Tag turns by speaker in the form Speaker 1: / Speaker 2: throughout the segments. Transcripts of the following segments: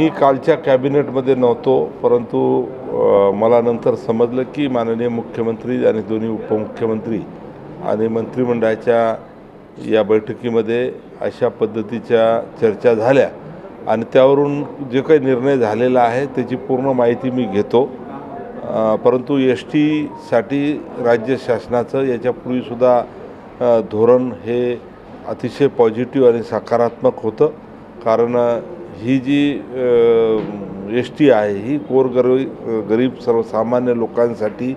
Speaker 1: मी कालच्या कॅबिनेटमध्ये नव्हतो परंतु मला नंतर समजलं की माननीय मुख्यमंत्री आणि दोन्ही उपमुख्यमंत्री आणि मंत्रिमंडळाच्या या बैठकीमध्ये अशा पद्धतीच्या चर्चा झाल्या आणि त्यावरून जे काही निर्णय झालेला आहे त्याची पूर्ण माहिती मी घेतो. परंतु एस टीसाठी राज्य शासनाचं याच्यापूर्वीसुद्धा धोरण हे अतिशय पॉझिटिव्ह आणि सकारात्मक होतं. कारण ही जी एस टी आहे ही गोरगरीब गरीब सर्वसामान्य लोकांसाठी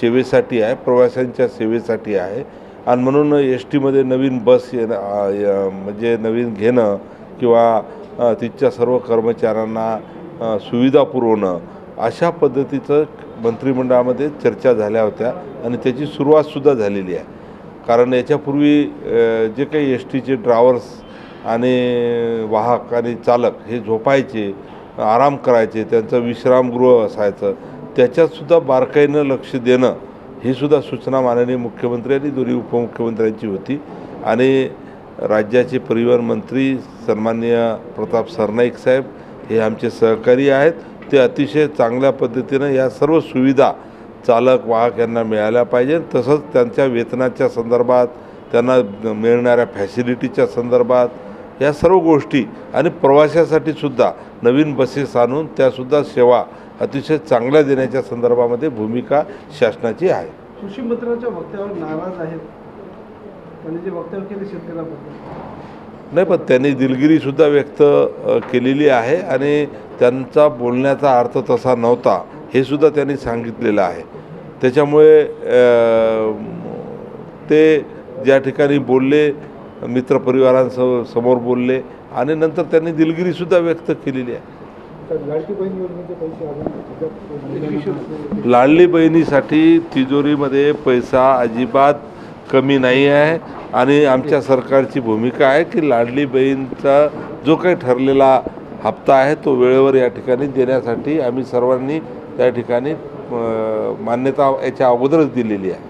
Speaker 1: सेवेसाठी आहे प्रवाशांच्या सेवेसाठी आहे. आणि म्हणून एस टीमध्ये नवीन बस येणं म्हणजे नवीन घेणं किंवा तिच्या सर्व कर्मचाऱ्यांना सुविधा पुरवणं अशा पद्धतीचं मंत्रिमंडळामध्ये चर्चा झाल्या होत्या आणि त्याची सुरुवातसुद्धा झालेली आहे. कारण याच्यापूर्वी जे काही एस टीचे ड्रायव्हर्स आणि वाहक आणि चालक हे झोपायचे आराम करायचे त्यांचं विश्रामगृह असायचं. त्याच्यातसुद्धा बारकाईनं लक्ष देणं ही सुद्धा सूचना माननीय मुख्यमंत्री आणि दोन्ही उपमुख्यमंत्र्यांची होती. आणि राज्याचे परिवहन मंत्री सन्माननीय प्रताप सरनाईक साहेब हे आमचे सहकारी आहेत. ते अतिशय चांगल्या पद्धतीनं या सर्व सुविधा चालक वाहक यांना मिळाल्या पाहिजे. तसंच त्यांच्या वेतनाच्या संदर्भात त्यांना मिळणाऱ्या फॅसिलिटीच्या संदर्भात या सर्व गोष्टी आणि प्रवाशासाठी सुद्धा नवीन बसेस आणून त्यासुद्धा सेवा अतिशय चांगल्या देण्याच्या संदर्भामध्ये भूमिका शासनाची आहे.
Speaker 2: कृषी मंत्र्यांच्या वक्तव्यावर नाराज आहेत. त्यांनी जे वक्तव्य केले शेतकऱ्याबद्दल.
Speaker 1: नाही पण त्यांनी दिलगिरीसुद्धा व्यक्त केलेली आहे आणि त्यांचा बोलण्याचा अर्थ तसा नव्हता हे सुद्धा त्यांनी सांगितलेलं आहे. त्याच्यामुळे ते ज्या ठिकाणी बोलले मित्रपरिवारांसमोर समोर बोलले आणि नंतर त्यांनी दिलगिरीसुद्धा व्यक्त केलेली आहे. लाडली बहिणीसाठी तिजोरीमध्ये पैसा अजिबात कमी नाही आहे आणि आमच्या सरकारची भूमिका आहे की लाडली बहीणचा जो काही ठरलेला हप्ता आहे तो वेळेवर या ठिकाणी देण्यासाठी आम्ही सर्वांनी त्या ठिकाणी मान्यता याच्या अगोदरच दिलेली आहे.